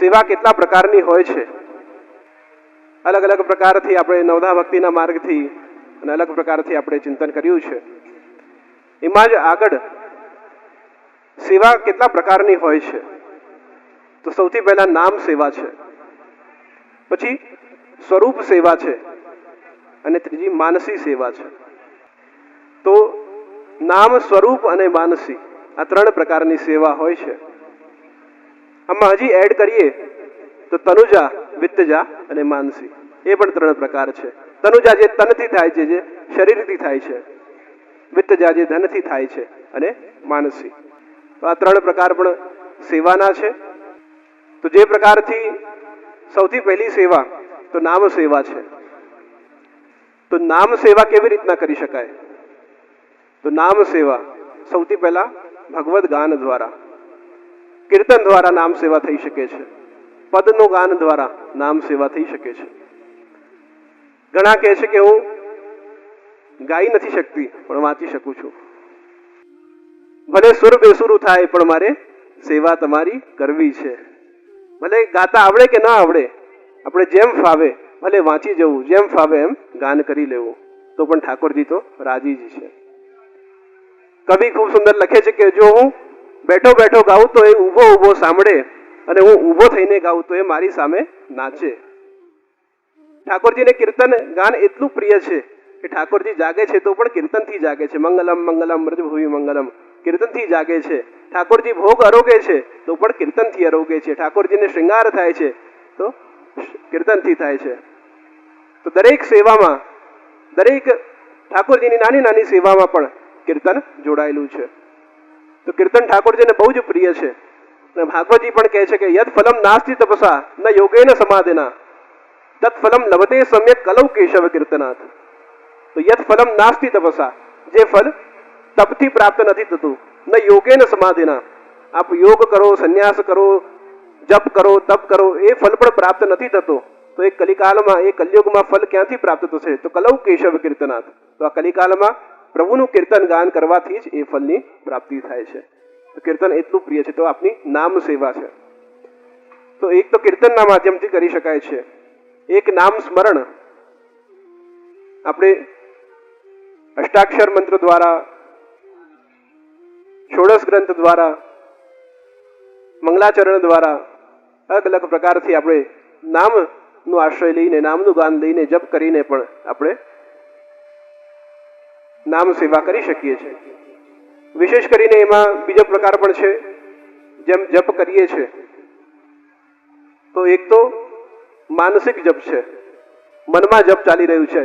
સેવા કેટલા પ્રકારની હોય છે? અલગ અલગ પ્રકારથી આપણે નવધા ભક્તિના માર્ગથી અને અલગ પ્રકારથી આપણે ચિંતન કર્યું છે. એમાં જ આગળ સેવા કેટલા પ્રકારની હોય છે? તો સૌથી પહેલા નામ સેવા છે. પછી સ્વરૂપ સેવા છે અને ત્રીજી માનસી સેવા છે. તો નામ, સ્વરૂપ અને માનસી આ ત્રણ પ્રકારની સેવા હોય છે. આમાં હજી એડ કરીએ તો તનુજા વિત્તજા અને માનસી. એ પણ ત્રણ પ્રકાર છે. તનુજા જે તનથી થાય છે, જે શરીરથી થાય છે વિત્તજા જે ધનથી થાય છે અને માનસી. આ ત્રણ પ્રકાર પણ સેવાના છે. તો જે પ્રકારથી સૌથી પહેલી સેવા, તો નામ સેવા છે. તો નામ સેવા કેવી રીતના કરી શકાય? તો નામ સેવા સૌથી પહેલા ભગવદ ગાન દ્વારા. કીર્તન દ્વારા નામ સેવા થઈ શકે છે. પદનું ગાન દ્વારા નામ સેવા થઈ શકે છે. ઘણા કહે છે કે હું ગાઈ નથી શકતી, પણ વાંચી શકું છું. ભલે સુર બેસુરું થાય, પણ મારે સેવા તમારી કરવી છે. ભલે ગાતા આવડે કે ના આવડે, આપણે જેમ ફાવે, ભલે વાંચી જવું, જેમ ફાવે એમ ગાન કરી લેવું. તો પણ ઠાકોરજી તો રાજી જ છે. કવિ ખૂબ સુંદર લખે છે કે જો હું બેઠો બેઠો ગાઉં તો એ ઊભો ઊભો સાંભળે અને હું ઊભો થઈને ગાઉં તો એ મારી સામે નાચે. ઠાકોરજીને કીર્તન ગાન એટલું પ્રિય છે કે ઠાકોરજી જાગે છે તો પણ કીર્તનથી જાગે છે. મંગલમ મંગલમ વ્રજભૂમિ મંગલમ. કીર્તનથી જાગે છે. ઠાકોરજી ભોગ અરોગે છે તો પણ કીર્તનથી અરોગે છે. ઠાકોરજીને શ્રૃંગાર થાય છે તો કીર્તનથી થાય છે. તો દરેક સેવામાં, દરેક ઠાકોરજીની નાની નાની સેવામાં પણ કીર્તન જોડાયેલું છે. તો કીર્તન ઠાકોરજીને બહુ જ પ્રિય છે. અને ભાગવતજી પણ કહે છે કે યદ ફલમ નાસ્તી તપસા, ન યોગેન સમાધિના. તત ફલમ લવતે સમ્યક કલૌ કેશવ કીર્તનાથ. તો યદ ફલમ નાસ્તી તપસા, જે ફલ તપથી પ્રાપ્ત નથી થતું, ન યોગેન સમાધિના. આપ યોગ કરો, સંન્યાસ કરો, જપ કરો, તપ કરો, એ ફલ પણ પ્રાપ્ત નથી થતો. તો એ કલિકાલમાં, એ કલયુગમાં ફલ ક્યાંથી પ્રાપ્ત થશે? તો કલૌ કેશવ કીર્તનાથ. તો આ કલિકાલમાં પ્રભુનું કીર્તન ગાન કરવાથી જ એ ફલની પ્રાપ્તિ થાય છે. તો કીર્તન એટલું પ્રિય છે, તો આપની નામ સેવા છે. તો એક તો કીર્તનના માધ્યમથી કરી શકાય છે. એક નામ સ્મરણ. આપણે અષ્ટાક્ષર મંત્ર દ્વારા, ષોડશ ગ્રંથ દ્વારા, મંગલાચરણ દ્વારા અલગ અલગ પ્રકારથી આપણે નામનો આશ્રય લઈને, નામનું ગાન લઈને, જપ કરીને પણ આપણે નામ સેવા કરી શકીએ છીએ. વિશેષ કરીને એમાં બીજો પ્રકાર પણ છે, જેમ જપ કરીએ છીએ તો એક તો માનસિક જપ છે. મનમાં જપ ચાલી રહ્યું છે.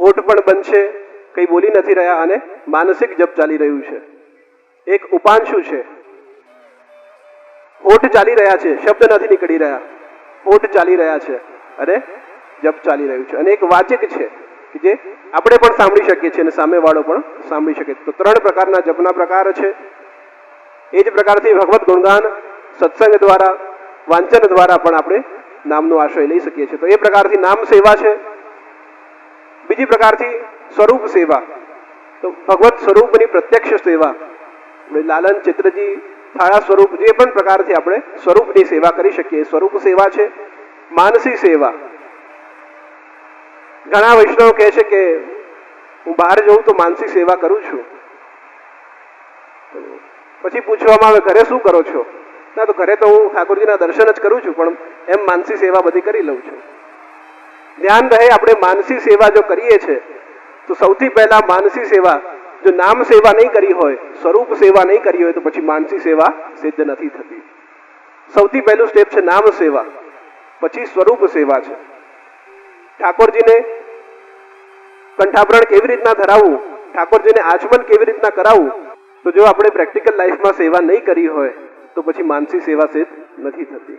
ઓઠ પણ બંધ છે કંઈ બોલી નથી રહ્યા અને માનસિક જપ ચાલી રહ્યું છે. એક ઉપાંશુ છે. ઓઠ ચાલી રહ્યા છે, શબ્દ નથી નીકળી રહ્યા. ઓઠ ચાલી રહ્યા છે અને જપ ચાલી રહ્યું છે. અને એક વાચક છે. કે જે આપણે પણ સાંભળી શકીએ છીએ અને સામેવાળો પણ સાંભળી શકે તો ત્રણ પ્રકારના જપના પ્રકાર છે. એ જ પ્રકારથી ભગવત ગુણગાન, સત્સંગ દ્વારા, વાંચન દ્વારા પણ આપણે નામનો આશ્રય લઈ શકીએ છીએ. તો એ પ્રકારથી નામ સેવા છે. બીજી પ્રકારથી સ્વરૂપ સેવા. તો ભગવત સ્વરૂપની પ્રત્યક્ષ સેવા. લાલન, ચિત્રજી, થાળા સ્વરૂપ જે પણ પ્રકારથી આપણે સ્વરૂપની સેવા કરી શકીએ. સ્વરૂપ સેવા છે. માનસી સેવા. ઘણા વૈષ્ણવ કહે છે કે હું બહાર જઉં તો માનસી સેવા કરું છું. પછી પૂછવામાં આવે, ઘરે શું કરો છો? ના, તો ઘરે તો હું ઠાકોરજીના દર્શન જ કરું છું, પણ એમ માનસી સેવા બધી કરી લઉં છું. ધ્યાન રહે, આપણે માનસી સેવા જો કરીએ છીએ તો સૌથી પહેલા માનસી સેવા, જો નામ સેવા નહીં કરી હોય, સ્વરૂપ સેવા નહીં કરી હોય, તો પછી માનસી સેવા સિદ્ધ નથી થતી. સૌથી પહેલું સ્ટેપ છે નામ સેવા, પછી સ્વરૂપ સેવા છે. ઠાકોરજીને કંઠાભરણ કેવી રીતના ધરાવવું? ઠાકોરજીને આચમન કેવી રીતના કરાવવું? તો જો આપણે પ્રેક્ટિકલ લાઈફમાં સેવા નહીં કરી હોય, તો પછી માનસી સેવા સિદ્ધ નથી થતી.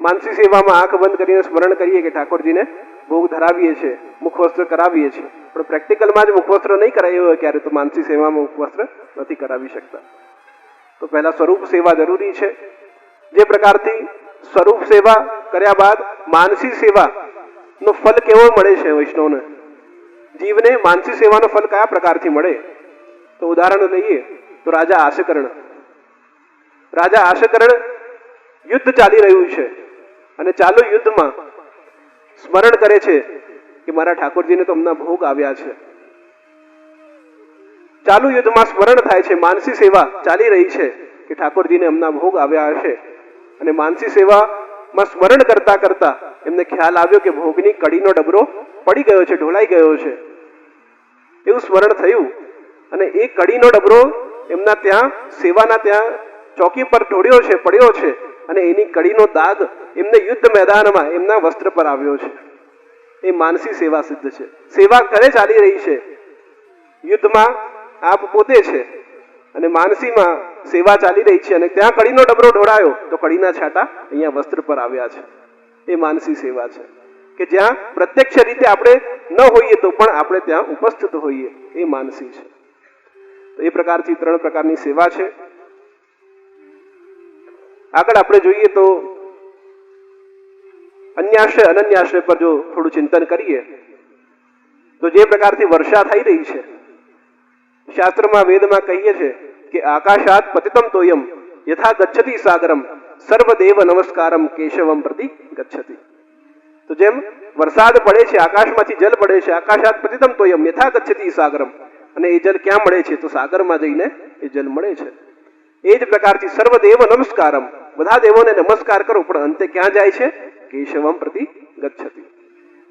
માનસી સેવામાં આંખ બંધ કરીને સ્મરણ કરીએ કે ઠાકોરજીને ભોગ ધરાવીએ છીએ, મુખવસ્ત્ર કરાવીએ છીએ. પણ પ્રેક્ટિકલમાં જ મુખવસ્ત્ર નહીં કરાયું હોય ક્યારે તો માનસી સેવામાં મુખવસ્ત્ર નથી કરાવી શકતા. તો પહેલા સ્વરૂપ સેવા જરૂરી છે. જે પ્રકારથી સ્વરૂપ સેવા કર્યા બાદ માનસી સેવા નો ફલ કેવો મળે છે વૈષ્ણવને? જીવને માનસી સેવાનો ફલ કયા પ્રકારથી મળે? તો ઉદાહરણ લઈએ તો રાજા આશકર્ણ. રાજા આશકર્ણ યુદ્ધ ચાલી રહ્યું છે અને ચાલુ યુદ્ધમાં સ્મરણ કરે છે કે મારા ઠાકોરજીને તો હમણાં ભોગ આવ્યા છે. ચાલુ યુદ્ધમાં સ્મરણ થાય છે, માનસી સેવા ચાલી રહી છે કે ઠાકોરજીને હમણાં ભોગ આવ્યા હશે. અને માનસી સેવામાં સ્મરણ કરતા કરતા એમને ખ્યાલ આવ્યો કે ભોગની કડીનો ડબરો પડી ગયો છે ઢોલાઈ ગયો છે. એવું સ્મરણ થયું. અને એ કડીનો ડબરો એમના ત્યાં, સેવાના ત્યાં ચોકી પર ઢોળ્યો છે, પડ્યો છે. અને એની કડીનો દાગ એમને યુદ્ધ મેદાનમાં એમના વસ્ત્ર પર આવ્યો છે. એ માનસી સેવા સિદ્ધ છે. સેવા ઘરે ચાલી રહી છે. યુદ્ધમાં આપ પોતે છે. અને માનસીમાં સેવા ચાલી રહી છે. અને ત્યાં કડીનો ડબરો ઢોળાયો. તો કડીના છાંટા અહીંયા વસ્ત્ર પર આવ્યા છે. એ માનસી સેવા છે. કે જ્યાં પ્રત્યક્ષ રીતે આપણે ન હોઈએ તો પણ આપણે ત્યાં ઉપસ્થિત હોઈએ એ માનસી છે. તો એ પ્રકારથી ત્રણ પ્રકારની સેવા છે. આગળ આપણે જોઈએ તો અન્યાશ્રય, અનન્યાશ્રય પર જો થોડું ચિંતન કરીએ, તો જે પ્રકારથી વર્ષા થઈ રહી છે, શાસ્ત્રમાં વેદમાં કહીએ છે કે આકાશાત પતિતમ તોયમ, યથા ગચ્છતી સાગરમ, સર્વદેવ નમસ્કારમ કેશવમ પ્રતિ ગચ્છતિ. તો જેમ વરસાદ પડે છે, આકાશમાંથી જલ પડે છે, આકાશાત પતિતમ તોયમ યથા ગચ્છતી સાગરમ. અને એ જલ ક્યાં મળે છે? તો સાગરમાં જઈને એ જલ મળે છે. એ જ પ્રકારથી સર્વદેવ નમસ્કારમ. બધા દેવોને નમસ્કાર કરો, પણ અંતે ક્યાં જાય છે? કેશવમ પ્રતિ ગચ્છતી.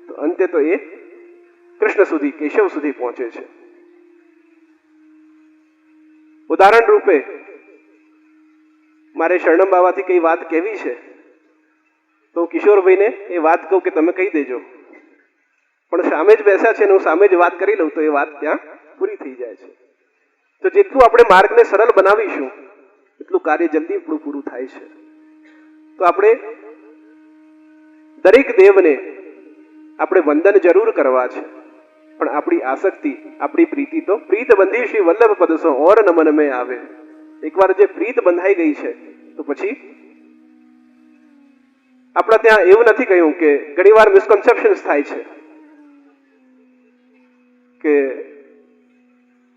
તો અંતે તો એ કૃષ્ણ સુધી, કેશવ સુધી પહોંચે છે. ઉદાહરણ રૂપે, મારે શરણમ બાવાથી કઈ વાત કહેવી છે? તો કિશોરભાઈને એ વાત કહું કે તમે કહી દેજો. પણ સામે જ બેસ્યા છે ને હું સામે જ વાત કરી લઉં તો એ વાત ત્યાં પૂરી થઈ જાય છે. તો જેટલું આપણે માર્ગને સરળ બનાવીશું, એટલું કાર્ય જલ્દી પૂરું થાય છે. તો આપણે દરેક દેવને આપણે વંદન જરૂર કરવા છે. પણ આપણી આસક્તિ, આપણી પ્રીતિ તો પ્રીત બંધી શ્રી વલ્લભ પદસો ઓર નમન મે આવે. એકવાર જે પ્રીત બંધાઈ ગઈ છે, તો પછી આપણા ત્યાં એવું નથી કહ્યું કે ઘણીવાર મિસકન્સેપ્શન થાય છે કે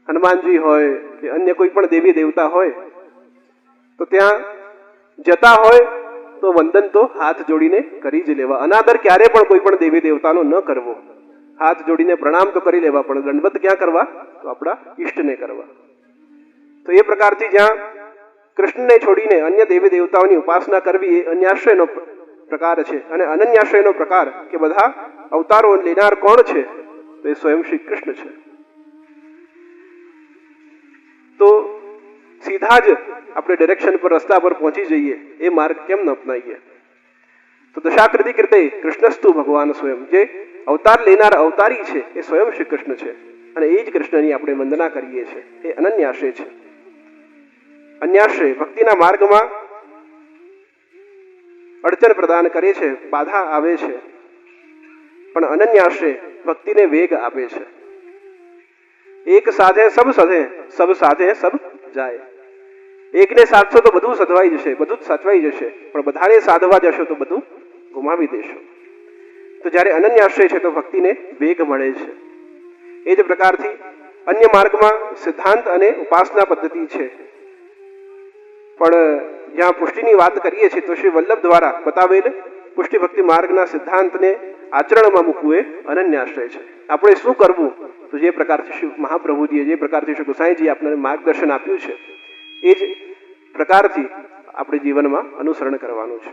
હનુમાનજી હોય કે અન્ય કોઈ પણ દેવી દેવતા હોય, તો ત્યાં જતા હોય તો વંદન તો હાથ જોડીને કરી જ લેવા. અનાદર ક્યારે પણ કોઈ પણ દેવી દેવતાનો ન કરવો. હાથ જોડીને પ્રણામ તો કરી લેવા, પણ દંડવત ક્યાં કરવા? તો આપણા ઈષ્ટને કરવા. તો એ પ્રકારથી જ્યાં કૃષ્ણને છોડીને અન્ય દેવી દેવતાઓની ઉપાસના કરવી એ અન્યાશ્રયનો પ્રકાર છે અને અનન્યાશ્રયનો પ્રકાર કે બધા અવતારો લેનાર કોણ છે? તો એ સ્વયં શ્રી કૃષ્ણ છે. તો સીધા જ આપણે ડિરેક્શન પર, રસ્તા પર પહોંચી જઈએ, એ માર્ગ કેમ ન અપનાવીએ? તો દશાકૃતિ કૃતે કૃષ્ણસ્તુ ભગવાન સ્વયં. જે અવતાર લેનાર અવતારી છે, એ સ્વયં શ્રી કૃષ્ણ છે. અને એ જ કૃષ્ણની આપણે વંદના કરીએ છીએ. એ અનન્યાશ્રય છે. અન્યાશ્રય, ભક્તિના માર્ગમાં અડચણ પ્રદાન કરે છે, બાધા આવે છે. પણ અનન્યાશ્રે ભક્તિને વેગ આપે છે. એક સાધે સબ સધે, સબ સાધે સબ જાય. એકને સાધશો તો બધું સધવાઈ જશે, બધું જ સાચવાઈ જશે. પણ બધાને સાધવા જશો તો બધું ગુમાવી દેશો. તો જ્યારે અનન્યાશ્રય છે તો ભક્તિને વેગ મળે છે. એ જ પ્રકારથી અન્ય માર્ગમાં સિદ્ધાંત અને ઉપાસના પદ્ધતિ છે. પણ જ્યાં પુષ્ટિની વાત કરીએ છીએ તો શ્રી વલ્લભ દ્વારા બતાવેલ પુષ્ટિ ભક્તિ માર્ગના સિદ્ધાંતને આચરણમાં મૂકવું એ અનન્યાશ્રય છે. આપણે શું કરવું? તો જે પ્રકારથી શ્રી મહાપ્રભુજીએ, જે પ્રકારથી શ્રી ગુસાઈજીએ આપણને માર્ગદર્શન આપ્યું છે, એ જ પ્રકારથી આપણે જીવનમાં અનુસરણ કરવાનું છે.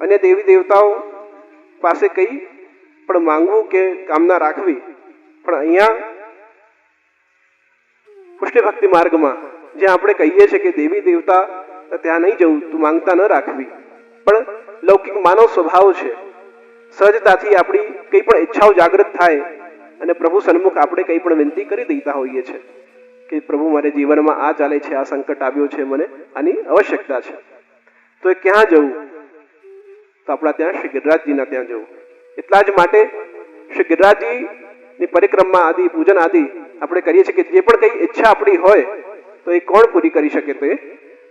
અને દેવી દેવતાઓ પાસે કઈ પણ માંગવું કે કામના રાખવી, પણ અહીંયા પુષ્ટિ ભક્તિ માર્ગમાં જ્યાં આપણે કહીએ છીએ કે દેવી દેવતા ત્યાં નહીં જવું, તું માંગતા ન રાખવી. પણ લૌકિક માનવ સ્વભાવ છે. સહજતાથી આપણી કઈ પણ ઈચ્છાઓ જાગૃત થાય અને પ્રભુ સન્મુખ આપણે કઈ પણ વિનંતી કરી દેતા હોઈએ છીએ કે પ્રભુ મારે જીવનમાં આ ચાલે છે, આ સંકટ આવ્યો છે, મને આની આવશ્યકતા છે. તો એ ક્યાં જવું? તો આપણા ત્યાં શ્રી ગિરિરાજજીના ત્યાં જવું. એટલા જ માટે શ્રી ગિરિરાજજીની પરિક્રમા આદિ, પૂજન આદિ આપણે કરીએ છીએ કે જે પણ કઈ ઈચ્છા આપણી હોય તો એ કોણ પૂરી કરી શકે તો એ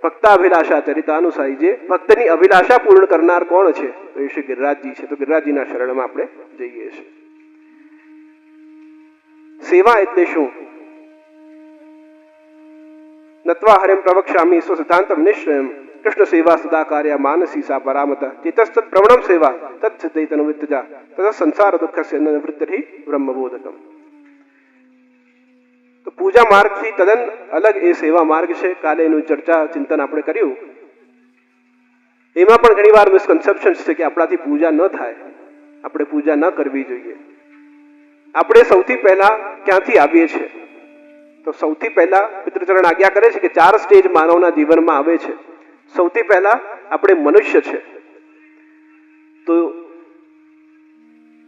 ભક્તાભિલાષા ચરિતાનુસારી જે ભક્તની અભિલાષા પૂર્ણ કરનાર કોણ છે? તો એ શ્રી ગિરિરાજજી છે. તો ગિરિરાજજીના શરણમાં આપણે જઈએ છીએ. સેવા એટલે શું? નત્વા હરેમ પ્રવક્ષામી સ્વ સિદ્ધાંતમ નિશ્ચયમ કૃષ્ણ સેવા સદા કાર્ય માનસી સા પરામત. ચેતસ્તત પ્રવણમ સેવા. તત્સિદ્ધૈતનુવિત્તજા તનુ વિત્તજા. તથા સંસાર દુઃખસ્ય નિવૃત્તિ બ્રહ્મબોધકમ. તો પૂજા માર્ગથી તદ્દન અલગ એ સેવા માર્ગ છે. કાલે એનું ચર્ચા, ચિંતન આપણે કર્યું. એમાં પણ ઘણીવાર મિસકન્સેપ્શન છે કે આપણાથી પૂજા ન થાય. આપણે પૂજા ન કરવી જોઈએ. આપણે સૌથી પહેલા ક્યાંથી આવીએ છીએ? તો સૌથી પહેલા પિતૃચરણ આજ્ઞા કરે છે કે ચાર સ્ટેજ માનવના જીવનમાં આવે છે. સૌથી પહેલા આપણે મનુષ્ય છે. તો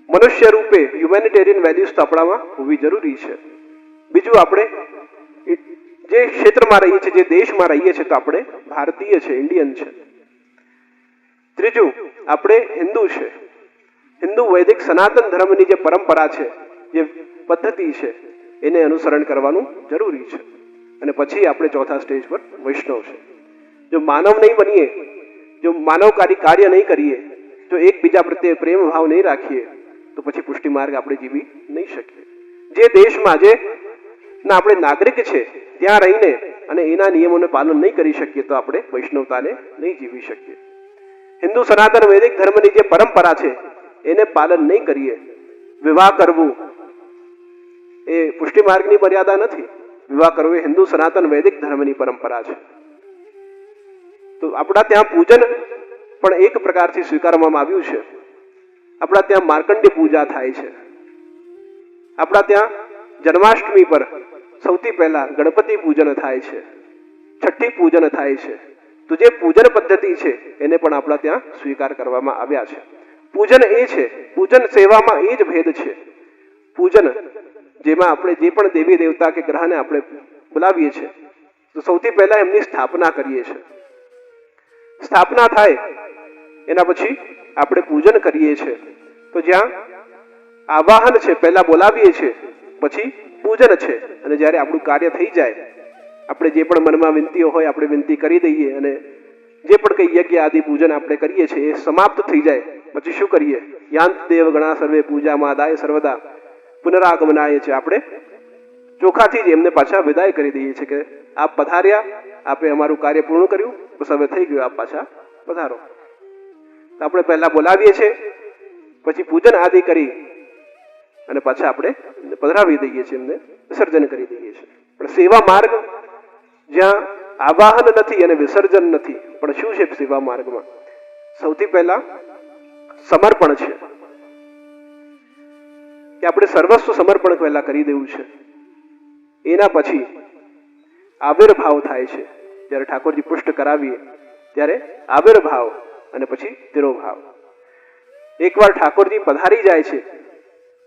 મનુષ્ય રૂપે હ્યુમેનિટેરિયન વેલ્યુઝ તો આપણામાં હોવી જરૂરી છે. બીજું આપણે જે ક્ષેત્રમાં રહીએ છીએ, જે દેશમાં રહીએ છીએ, તો આપણે ભારતીય છે, ઇન્ડિયન છે. ત્રીજું, આપણે હિન્દુ છે. હિન્દુ વૈદિક સનાતન ધર્મની જે પરંપરા છે, જે પદ્ધતિ છે, એને અનુસરણ કરવાનું જરૂરી છે. અને પછી આપણે ચોથા સ્ટેજ પર વૈષ્ણવ છે. જો માનવ નહીં બનીએ, જો માનવકારી કાર્ય નહીં કરીએ, જો એકબીજા પ્રત્યે પ્રેમ ભાવ નહીં રાખીએ, તો પછી પુષ્ટિ માર્ગ આપણે જીવી નહીં શકીએ. જે દેશમાં જે ના, આપણે નાગરિક છે, ત્યાં રહીને અને એના નિયમોને પાલન નહીં કરી શકીએ તો આપણે વૈષ્ણવતાને નહીં જીવી શકીએ. હિન્દુ સનાતન વૈદિક ધર્મની જે પરંપરા છે, એને પાલન નહીં કરીએ. વિવાહ કરવું એ પુષ્ટિ માર્ગની મર્યાદા નથી. વિવાહ કરવો એ હિન્દુ સનાતન વૈદિક ધર્મની પરંપરા છે. તો આપણા ત્યાં પૂજન પણ એક પ્રકારથી સ્વીકારવામાં આવ્યું છે. આપણા ત્યાં માર્કંડી પૂજા થાય છે. આપણા ત્યાં જન્માષ્ટમી પર સૌથી પહેલા ગણપતિ પૂજન થાય છે, છઠ્ઠી પૂજન થાય છે. તો જે પૂજન પદ્ધતિ છે, એને પણ આપણા ત્યાં સ્વીકાર કરવામાં આવ્યા છે. પૂજન એ છે, પૂજન સેવામાં એ જ ભેદ છે. પૂજન, જેમાં આપણે જે પણ દેવી દેવતા કે ગ્રહને આપણે બોલાવીએ છીએ તો સૌથી પહેલા એમની સ્થાપના કરીએ છીએ સ્થાપના થાય, એના પછી આપણે પૂજન કરીએ છીએ તો જ્યાં આવાહન છે, પહેલા બોલાવીએ છીએ પછી પૂજન છે. અને જ્યારે આપણું કાર્ય થઈ જાય, આપણે જે પણ મનમાં વિનંતીઓ હોય, આપણે વિનંતી કરી દઈએ અને જે પણ કંઈ યજ્ઞ આદિ પૂજન આપણે કરીએ છીએ, એ સમાપ્ત થઈ જાય. પછી શું કરીએ? યાંત દેવ ગણા સર્વે પૂજામાં દાય સર્વદા. પુનરાગમનાય છે આપણે. ચોખાથી જ એમને પાછા વિદાય કરી દઈએ છીએ કે આપ પધાર્યા, આપે અમારું કાર્ય પૂર્ણ કર્યું, બસ હવે થઈ ગયું, આપ પાછા પધારો. આપણે પહેલા બોલાવીએ છીએ, પછી પૂજન આદિ કરી અને પાછા આપણે પધરાવી દઈએ છીએ એમને, વિસર્જન કરી દઈએ છીએ. પણ સેવા માર્ગ જ્યાં આવાહન નથી અને વિસર્જન નથી, પણ શું છે સેવા માર્ગમાં? સૌથી પહેલા સમર્પણ છે. કે આપણે સર્વસ્વ સમર્પણ પહેલા કરી દેવું છે. એના પછી આવિર્ભાવ થાય છે. જ્યારે ઠાકોરજી પુષ્ટ કરાવીએ, ત્યારે આવિર્ભાવ અને પછી તિરોભાવ. એકવાર ઠાકોરજી પધારી જાય છે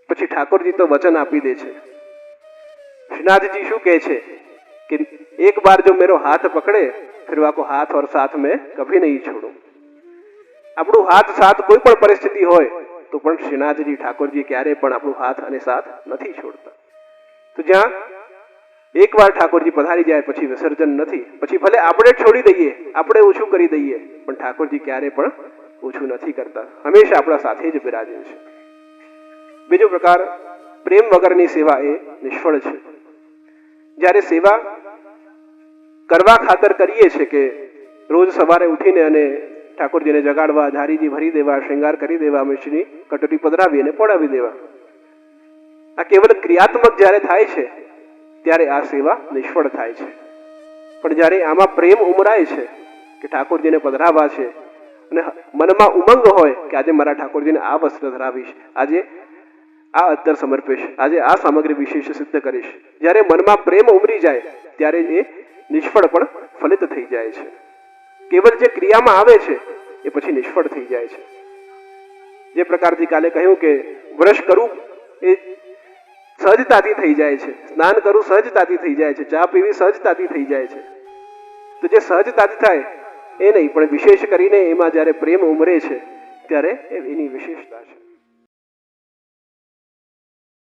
પછી ઠાકોરજી તો વચન આપી દે છે. શ્રીનાથજી શું કહે છે? કે એક બાર જો મેરો હાથ પકડે, ફિર વાકો હાથ ઓર સાથ મેં કભી નહીં છોડું. આપણું હાથ સાથ કોઈ પણ પરિસ્થિતિ હોય, તો પણ શ્રીનાથજી ઠાકોરજી ક્યારે પણ આપણું હાથ અને સાથ નથી છોડતા. તો જ્યાં એક વાર ઠાકોરજી પધારી જાય, પછી વિસર્જન નથી, પછી ભલે આપણે છોડી દઈએ, આપણે ઓછું કરી દઈએ, પણ ઠાકોરજી ક્યારે પણ ઓછું નથી કરતા. હંમેશા આપણા સાથે જ બિરાજે છે. બીજો પ્રકાર પ્રેમ વગરની સેવા એ નિષ્ફળ છે. જ્યારે સેવા કરવા ખાતર કરીએ છીએ કે રોજ સવારે ઉઠીને અને ઠાકોરજીને જગાડવા ધારીજી ભરી દેવા, શૃંગાર કરી દેવા મિશ્રી કટોરી પધરાવી અને પડાવી દેવા. આ કેવલ ક્રિયાત્મક જ્યારે થાય છે, ત્યારે આ સેવા નિષ્ફળ થાય છે. પણ જ્યારે આમાં પ્રેમ ઉમરાય છે કે ઠાકોરજીને પધરાવા છે અને મનમાં ઉમંગ હોય કે આજે મારા ઠાકોરજીને આ વસ્ત્ર ધરાવીશ, આજે આ અત્તર સમર્પીશ. આજે આ સામગ્રી વિશેષ સિદ્ધ કરીશ. જ્યારે મનમાં પ્રેમ ઉમરી જાય, ત્યારે એ નિષ્ફળ પણ ફલિત થઈ જાય છે. કેવલ જે ક્રિયામાં આવે છે, એ પછી નિષ્ફળ થઈ જાય છે. જે પ્રકારથી કાલે કહ્યું કે બ્રશ કરવું એ સહજતાથી થઈ જાય છે. સ્નાન કરવું સહજતાથી થઈ જાય છે. ચા પીવી, સહજતાથી થઈ જાય છે. તો જે સહજતાથી થાય, એ નહીં, પણ વિશેષ કરીને એમાં જ્યારે પ્રેમ ઉમરે છે, ત્યારે એની વિશેષતા છે.